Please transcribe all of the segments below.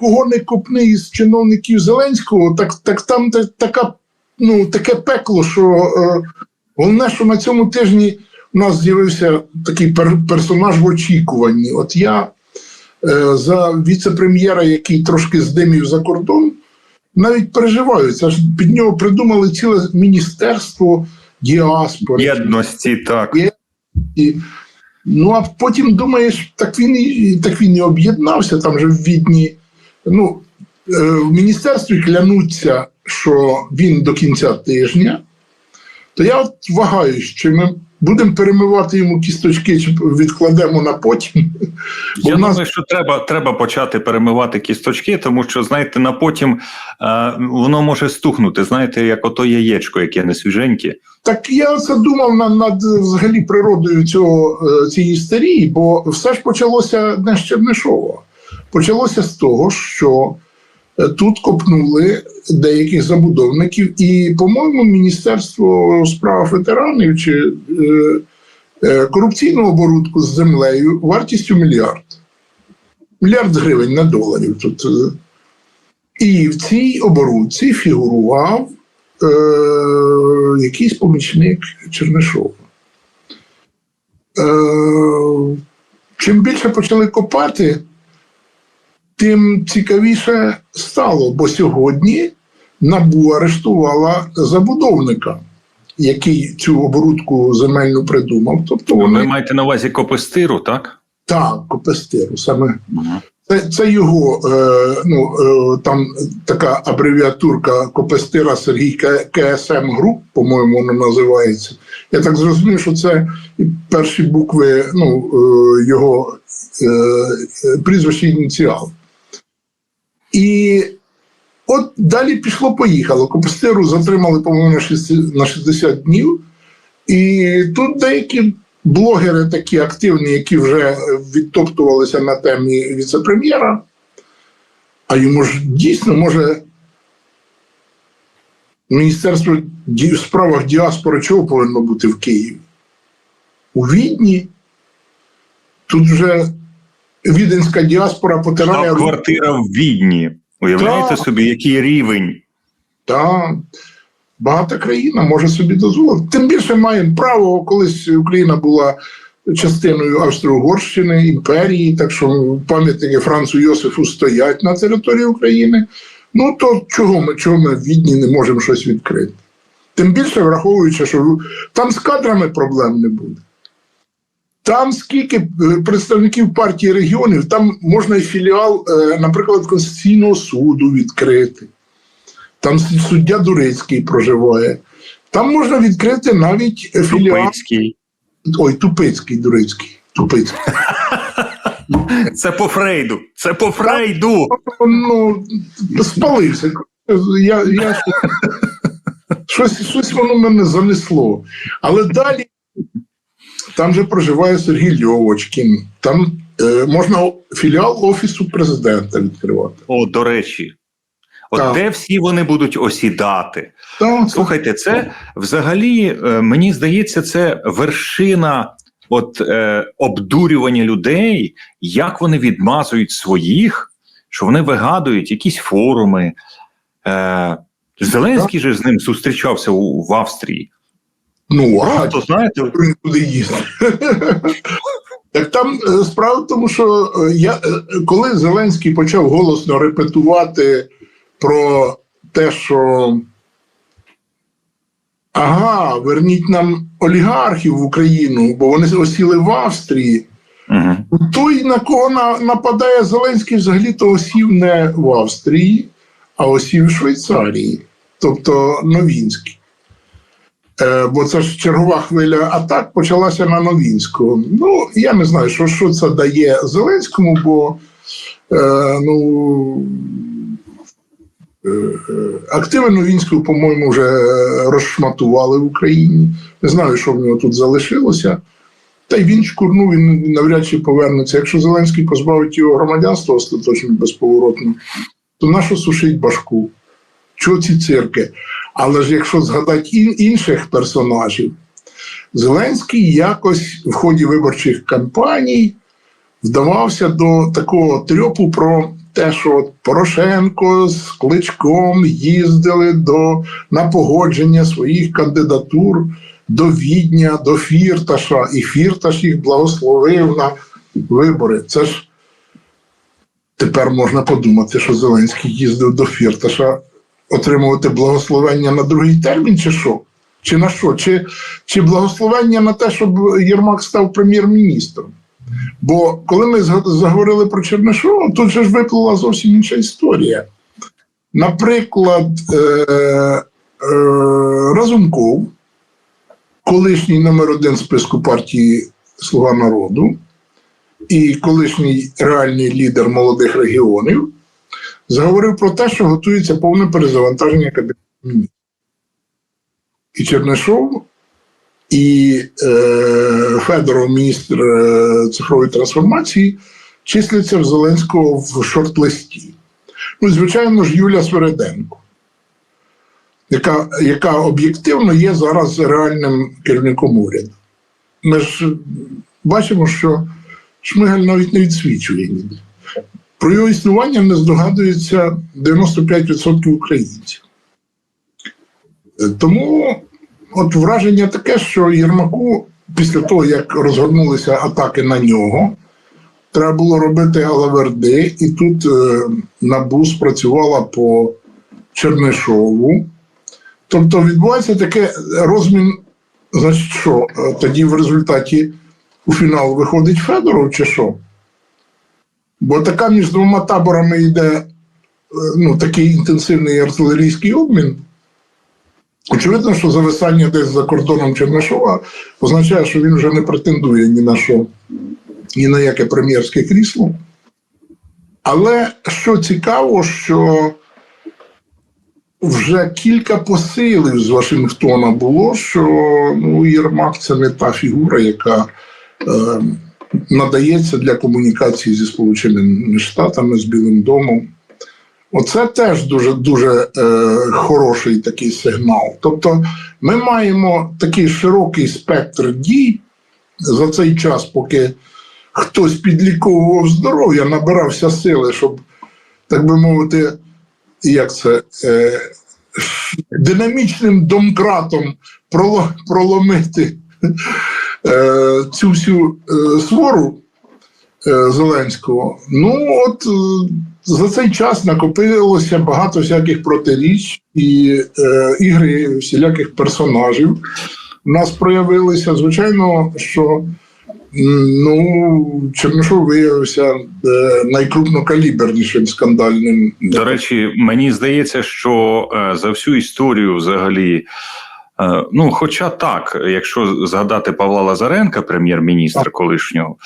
кого не копни із чиновників Зеленського, так, так там та- така, ну, таке пекло, що е, головне, що на цьому тижні у нас з'явився такий пер, персонаж в очікуванні. От я е, за віце-прем'єра, який трошки здимів за кордон, навіть переживаю. Це ж під нього придумали ціле міністерство діаспори. Єдності, так. І, ну, а потім думаєш, так він і так він і об'єднався там же в Відні. Ну, е, в міністерстві клянуться, що він до кінця тижня. То я от вагаюсь, чи ми будемо перемивати йому кісточки, чи відкладемо на потім. Я нас думаю, що треба, треба почати перемивати кісточки, тому що, знаєте, на потім е, воно може стухнути, знаєте, як ото яєчко, яке не свіженьке. Так я це думав над, над взагалі природою цього, е, цієї істерії, бо все ж почалося не Чернишова. Почалося з того, що е, тут копнули деяких забудовників, і, по-моєму, Міністерство справ ветеранів чи е, е, корупційну оборудку з землею вартістю мільярд. Мільярд гривень на доларів тут. е. І в цій оборудці фігурував е, якийсь помічник Чернишова. Е, чим більше почали копати, тим цікавіше стало, бо сьогодні НАБУ арештувала забудовника, який цю оборудку земельну придумав. Тобто Ви маєте на увазі копестиру, так? так, Копестиру, саме це, це його е, ну, е, там така абревіатурка Копестира Сергій КСМ Груп, по-моєму, воно називається. Я так зрозумів, що це перші букви ну, е, його е, е, прізвище ініціал. І от далі пішло-поїхало. Копестиру затримали, по-моєму, на 60 на 60 днів. І тут деякі блогери такі активні, які вже відтоптувалися на темі віце-прем'єра. А йому ж дійсно може Міністерство в справах діаспори чого повинно бути в Києві? У Відні. Тут вже віденська діаспора потирає. Квартира в Відні. Уявляєте Так. собі, який рівень? Та багата країна може собі дозволити. Тим більше маємо право, колись Україна була частиною Австро-Угорщини, імперії, так що пам'ятники Францу Йосифу стоять на території України. Ну то чого ми, чого ми в Відні не можемо щось відкрити? Тим більше враховуючи, що там з кадрами проблем не буде. Там скільки е, представників партії регіонів, там можна і філіал, е, наприклад, Конституційного суду відкрити. Там суддя Дурецький проживає. Там можна відкрити навіть філіал. Тупицький. Ой, Тупицький, Дурецький. Тупицький. Це по Фрейду. Це по Фрейду. Ну, спалився. Я, я... щось, щось воно мене занесло. Але далі там же проживає Сергій Льовочкін. Там е, можна філіал Офісу президента відкривати. О, до речі. От Так. де всі вони будуть осідати? Та, це- Слухайте, це взагалі е, мені здається, це вершина от е, обдурювання людей, як вони відмазують своїх, що вони вигадують якісь форуми. Е, Зеленський же з ним зустрічався у, в Австрії. Ну, а То знаєте, він туди їздить. Так там е, справа в тому, що е, я, е, коли Зеленський почав голосно репетувати про те, що ага, верніть нам олігархів в Україну, бо вони осіли в Австрії. угу. Той, на кого нападає Зеленський, взагалі то осів не в Австрії, а осів в Швейцарії, тобто Новінський. Е, бо це ж чергова хвиля атак почалася на Новінську. Ну, я не знаю, що, що це дає Зеленському, бо е, ну, е, е, активи Новінського, по-моєму, вже розшматували в Україні. Не знаю, що в нього тут залишилося. Та й він шкурнув, він навряд чи повернеться. Якщо Зеленський позбавить його громадянства остаточно безповоротно, то нащо сушить башку? Чого ці цирки? Але ж якщо згадати інших персонажів, Зеленський якось в ході виборчих кампаній вдавався до такого трьопу про те, що Порошенко з Кличком їздили до на погодження своїх кандидатур до Відня, до Фірташа, і Фірташ їх благословив на вибори. Це ж тепер можна подумати, що Зеленський їздив до Фірташа отримувати благословення на другий термін, чи що? Чи на що? Чи, чи благословення на те, щоб Єрмак став прем'єр-міністром? Бо коли ми заговорили про Чернишова, тут же ж виплила зовсім інша історія. Наприклад, е, е, Разумков, колишній номер один списку партії Слуга народу і колишній реальний лідер молодих регіонів, заговорив про те, що готується повне перезавантаження кабінету міністрів. І Чернишов, і е, Федоров, міністр е, цифрової трансформації, числяться в Зеленського в шорт-листі. Ну, звичайно ж, Юля Свереденко, яка, яка об'єктивно є зараз реальним керівником уряду. Ми ж бачимо, що Шмигаль навіть не відсвічує ніде. Про його існування не здогадується 95% українців. Е, Тому от враження таке, що Єрмаку, після того, як розгорнулися атаки на нього, треба було робити алаверди, і тут е, НАБУ спрацювала по Чернишову. Тобто відбувається таке розмін, значить, що е, тоді в результаті у фінал виходить Федоров чи що? Бо така між двома таборами йде е, ну, такий інтенсивний артилерійський обмін. Очевидно, що зависання десь за кордоном Чернишова означає, що він вже не претендує ні на що, ні на яке прем'єрське крісло. Але що цікаво, що вже кілька посилів з Вашингтона було, що ну, Єрмак це не та фігура, яка е, надається для комунікації зі Сполученими Штатами, з Білим домом. Оце теж дуже дуже е, хороший такий сигнал. Тобто, ми маємо такий широкий спектр дій за цей час, поки хтось підліковував здоров'я, набирався сили, щоб, так би мовити, як це е, динамічним домкратом проломити цю всю е, свору е, Зеленського. Ну, от е, за цей час накопилося багато всяких протиріч і е, ігри всіляких персонажів. У нас проявилися. Звичайно, що ну, Чернишов виявився е, найкрупнокалібернішим скандальним. До речі, мені здається, що е, за всю історію взагалі. Е, Ну, хоча так, якщо згадати Павла Лазаренка, прем'єр-міністра колишнього,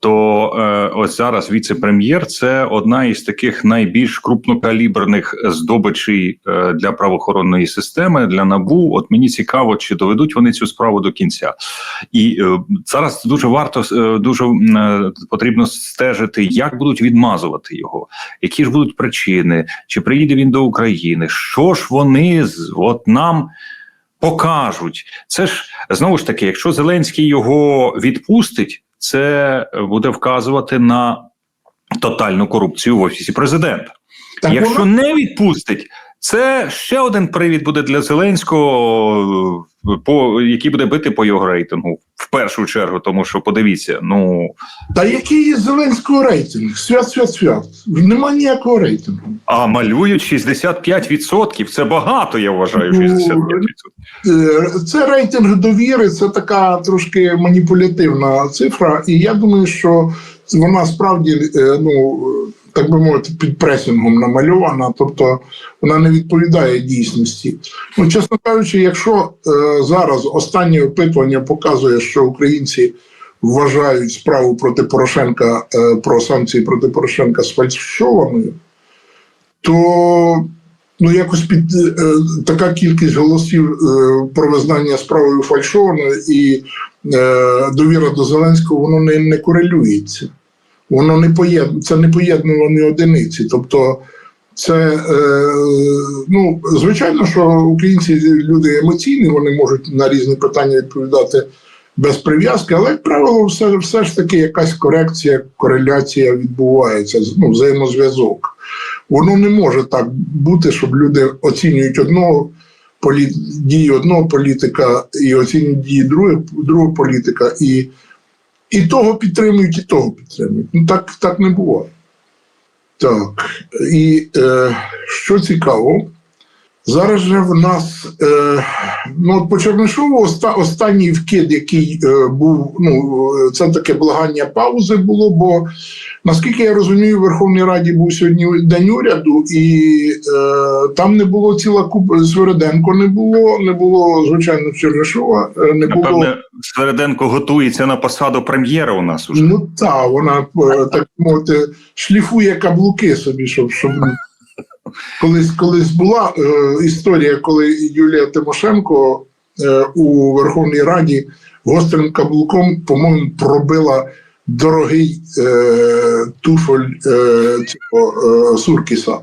то е, ось зараз віце-прем'єр це одна із таких найбільш крупнокаліберних здобичей е, для правоохоронної системи для набу. От мені цікаво, чи доведуть вони цю справу до кінця. І е, зараз дуже варто е, дуже е, потрібно стежити, як будуть відмазувати його, які ж будуть причини, чи приїде він до України, що ж вони з- от нам. Покажуть це ж знову ж таки, якщо Зеленський його відпустить, це буде вказувати на тотальну корупцію в офісі президента. Так Якщо не відпустить, це ще один привід буде для Зеленського, е, по який буде бити по його рейтингу в першу чергу, тому що подивіться, ну Та який є Зеленського рейтинг? Свят, свят, свят. Нема ніякого рейтингу. а малюють 65%. Це багато, я вважаю. Ну, 65%. Е, Це рейтинг довіри, це така трошки маніпулятивна цифра, і я думаю, що вона справді, е, ну так би мовити, під пресингом намальована, тобто вона не відповідає дійсності. Ну, чесно кажучи, якщо е, зараз останнє опитування показує, що українці вважають справу проти Порошенка е, про санкції проти Порошенка сфальшованою, то ну якось під е, така кількість голосів е, про визнання справою фальшованою і е, довіра до Зеленського воно не, не корелюється. Воно не поєд... це не поєднувані одиниці. Тобто, це е, ну звичайно, що українці люди емоційні, вони можуть на різні питання відповідати без прив'язки, але, як правило, все, все ж таки якась корекція, кореляція відбувається, ну, взаємозв'язок. Воно не може так бути, щоб люди оцінюють одного полі... дії одного політика і оцінюють дії другого, другого політика, і, і того підтримують, і того підтримують. Ну так, так не буває. Так. І е, що цікаво, зараз же в нас е, ну, от по Чернишову оста, останній вкид, який е, був, ну, е, це таке благання паузи було, бо наскільки я розумію, в Верховній Раді був сьогодні день уряду, і е, там не було ціла купа Свириденко не було, не було, звичайно, Чернишова, е, не було. Напевне, Свереденко готується на посаду прем'єра у нас уже. Ну так, вона е, так мовити шліфує каблуки собі, щоб, щоб колись колись була е, історія, коли Юлія Тимошенко е, у Верховній Раді гострим каблуком, по-моєму, пробила дорогий е, туфоль е, цього е, Суркіса.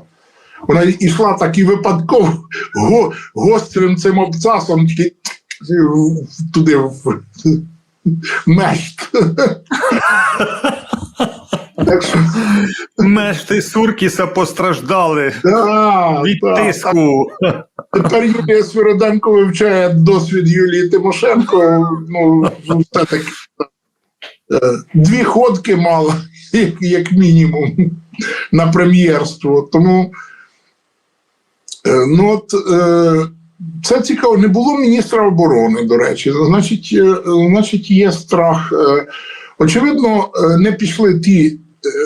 Вона йшла так і випадково го, гострим цим обцасом туди в мешт. Так що, Мешти Суркіса постраждали да, від да. тиску. Тепер Юлія Свириденко вивчає досвід Юлії Тимошенко. Ну, все таки. е, Дві ходки мала, як, як мінімум, на прем'єрство. Тому е, ну от, е, це цікаво. Не було міністра оборони, до речі. Значить, е, значить є страх. Очевидно, е, не пішли ті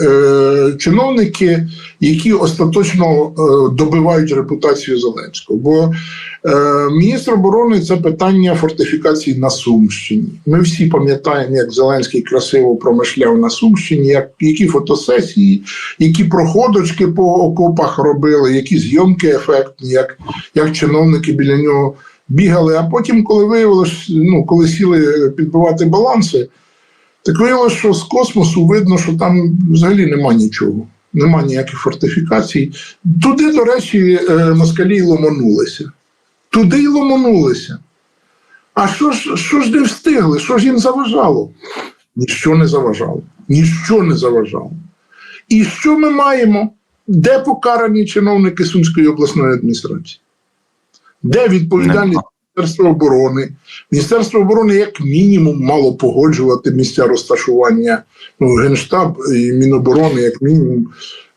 е, чиновники, які остаточно е, добивають репутацію Зеленського. Бо е, міністр оборони це питання фортифікації на Сумщині. Ми всі пам'ятаємо, як Зеленський красиво промишляв на Сумщині, як, які фотосесії, які проходочки по окопах робили, які зйомки ефектні, як, як чиновники біля нього бігали. А потім, коли виявилось, ну, коли сіли підбивати баланси. Так виявилося, що з космосу видно, що там взагалі нема нічого, нема ніяких фортифікацій. Туди, до речі, е, москалі й ломанулися. Туди й ломанулися. А що ж, що ж не встигли? Що ж їм заважало? Ніщо не заважало. Ніщо не заважало. І що ми маємо? Де покарані чиновники Сумської обласної адміністрації? Де відповідальність Нема. Міністерства оборони? Міністерство оборони як мінімум мало погоджувати місця розташування ну, Генштаб і Міноборони, як мінімум.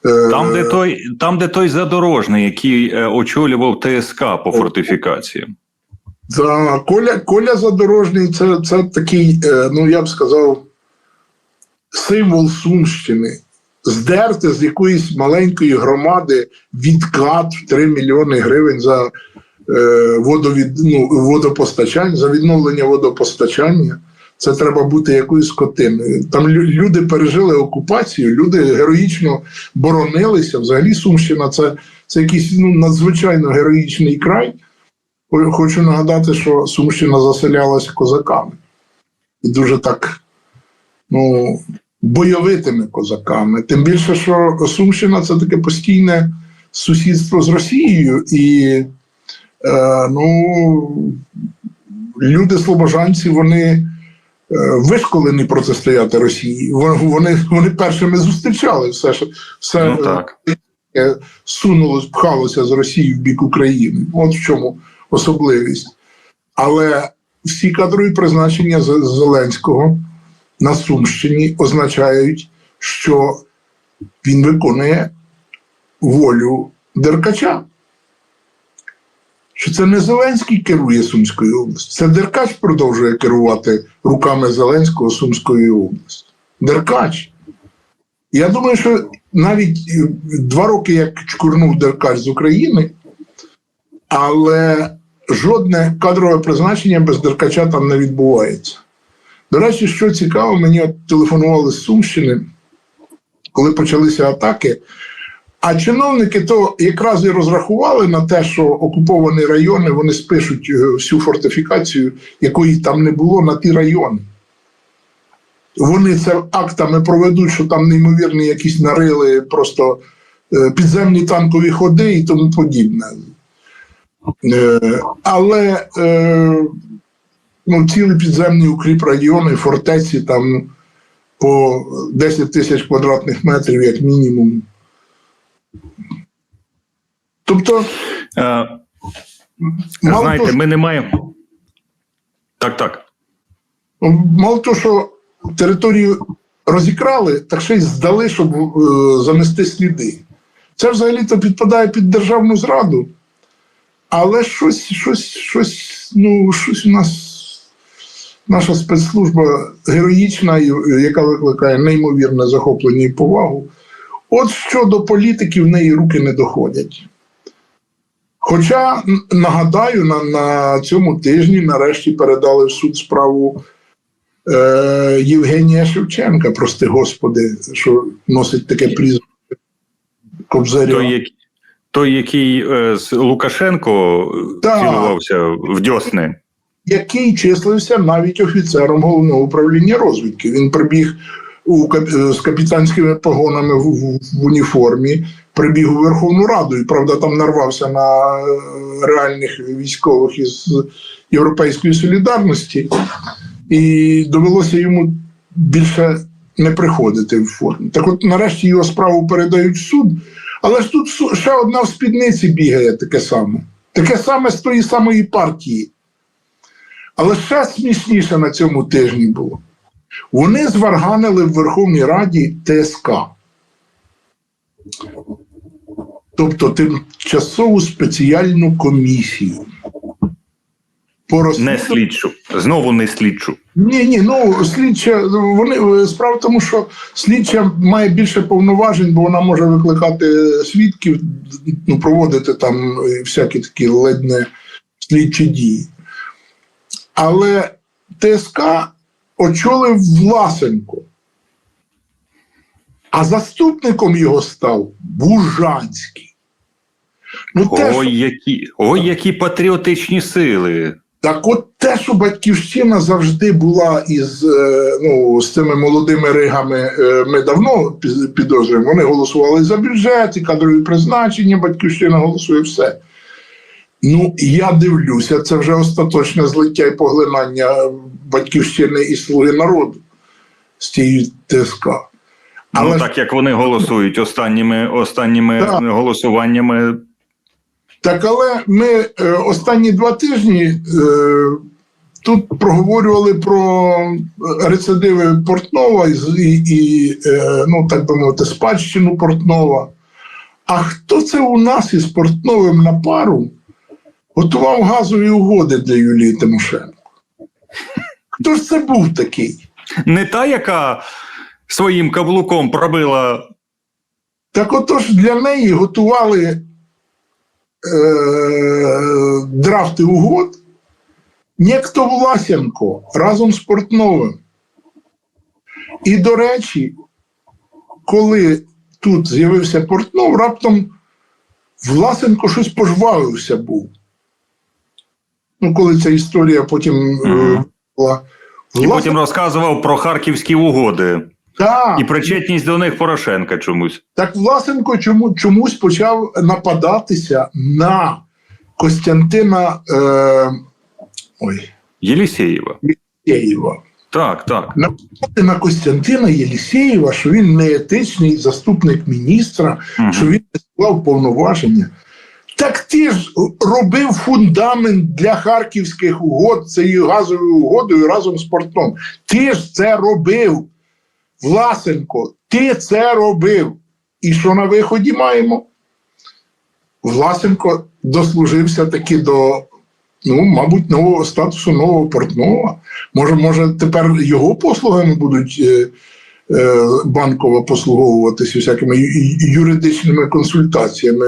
е, Там, де той, там, де той задорожний, який е, очолював ТСК по фортифікації. За Коля, Коля Задорожний це, це такий, е, ну я б сказав, символ Сумщини. Здерти з якоїсь маленької громади відкат в 3 мільйони гривень за водовід, ну, водопостачання, за відновлення водопостачання. Це треба бути якоюсь скотиною. Там люди пережили окупацію, люди героїчно боронилися. Взагалі, Сумщина це, це якийсь ну, надзвичайно героїчний край. Хочу нагадати, що Сумщина заселялася козаками. І дуже так, ну, бойовитими козаками. Тим більше, що Сумщина це таке постійне сусідство з Росією. І е, ну, люди слобожанці, вони е, вишколені протистояти Росії. Вони, вони першими зустрічали все, що все Ну так. е, сунулось, пхалося з Росії в бік України. От в чому особливість. Але всі кадрові призначення Зеленського на Сумщині означають, що він виконує волю Деркача. Що це не Зеленський керує Сумською областю, це Деркач продовжує керувати руками Зеленського Сумською областю. Деркач. Я думаю, що навіть е, два роки як чкурнув Деркач з України, але жодне кадрове призначення без Деркача там не відбувається. До речі, що цікаво, мені от телефонували з Сумщини, коли почалися атаки. А чиновники то якраз і розрахували на те, що окуповані райони вони спишуть е, всю фортифікацію, якої там не було, на ті райони. Вони це актами проведуть, що там неймовірні якісь нарили, просто е, підземні танкові ходи і тому подібне. Е, Але ну, цілі підземні укріпрайони, фортеці там по 10 тисяч квадратних метрів, як мінімум. Тобто, Е, знаєте, того, ми не маємо. Так, так. Мало того, що територію розікрали, так ще й здали, щоб е, занести сліди. Це взагалі-то підпадає під державну зраду. Але щось, щось, щось, ну, щось у нас наша спецслужба героїчна, е, яка викликає неймовірне захоплення і повагу. От що до політики в неї руки не доходять. Хоча нагадаю, на, на цьому тижні нарешті передали в суд справу е, Євгенія Шевченка, прости господи, що носить таке прізвище Кобзаря. Той, який, той, який е, з Лукашенко е, цілувався в дьосни. який числився навіть офіцером головного управління розвідки. Він прибіг у е, з капітанськими погонами в, в, в уніформі, прибіг у Верховну Раду, і правда там нарвався на е, реальних військових із Європейської солідарності, і довелося йому більше не приходити в формі. Так от нарешті його справу передають в суд, але ж тут ще одна в спідниці бігає таке саме. Таке саме з тої самої партії. Але ще смішніше на цьому тижні було. Вони зварганили в Верховній Раді ТСК. Тобто тимчасову спеціальну комісію. По Не слідчу. Знову не слідчу. ні, ні, ну слідча, вони справа в тому, що слідча має більше повноважень, бо вона може викликати свідків, ну, проводити там е, всякі такі ледь не слідчі дії. Але ТСК очолив Власенко, а заступником його став Бужанський. Ну, те, що- Ой, які, ой, які патріотичні сили. Так от те, що батьківщина завжди була із е, ну, з цими молодими ригами, е, ми давно підозрюємо. Вони голосували за бюджет, і кадрові призначення, батьківщина голосує все. Ну, я дивлюся, це вже остаточне злиття і поглинання батьківщини і слуги народу з цією ТСК. Але ну так як вони голосують останніми, останніми Так. голосуваннями. Так, але ми е, останні два тижні е, тут проговорювали про рецидиви Портнова і, і, і е, ну, так би мовити, спадщину Портнова. А хто це у нас із Портновим на пару готував газові угоди для Юлії Тимошенко? Хто ж це був такий? Не та, яка своїм каблуком пробила. Так отож для неї готували е, драфти угод Нєкто Власенко разом з Портновим. І, до речі, коли тут з'явився Портнов, раптом Власенко щось пожвавився був. Ну, коли ця історія потім Мгм. була. І потім розказував про харківські угоди Так. і причетність до них Порошенка чомусь. Так Власенко чому, чомусь почав нападатися на Костянтина е, ой, Єлісєєва. Єлісєєва. Так, так. Нападати на Костянтина Єлісєєва, що він неетичний заступник міністра, Мгм. що він не склав повноваження. Так ти ж робив фундамент для харківських угод цією газовою угодою разом з портом. Ти ж це робив, Власенко, ти це робив. І що на виході маємо? Власенко дослужився таки до, ну, мабуть, нового статусу нового портного. Може, може, тепер його послугами будуть е, е, банково послуговуватися всякими юридичними консультаціями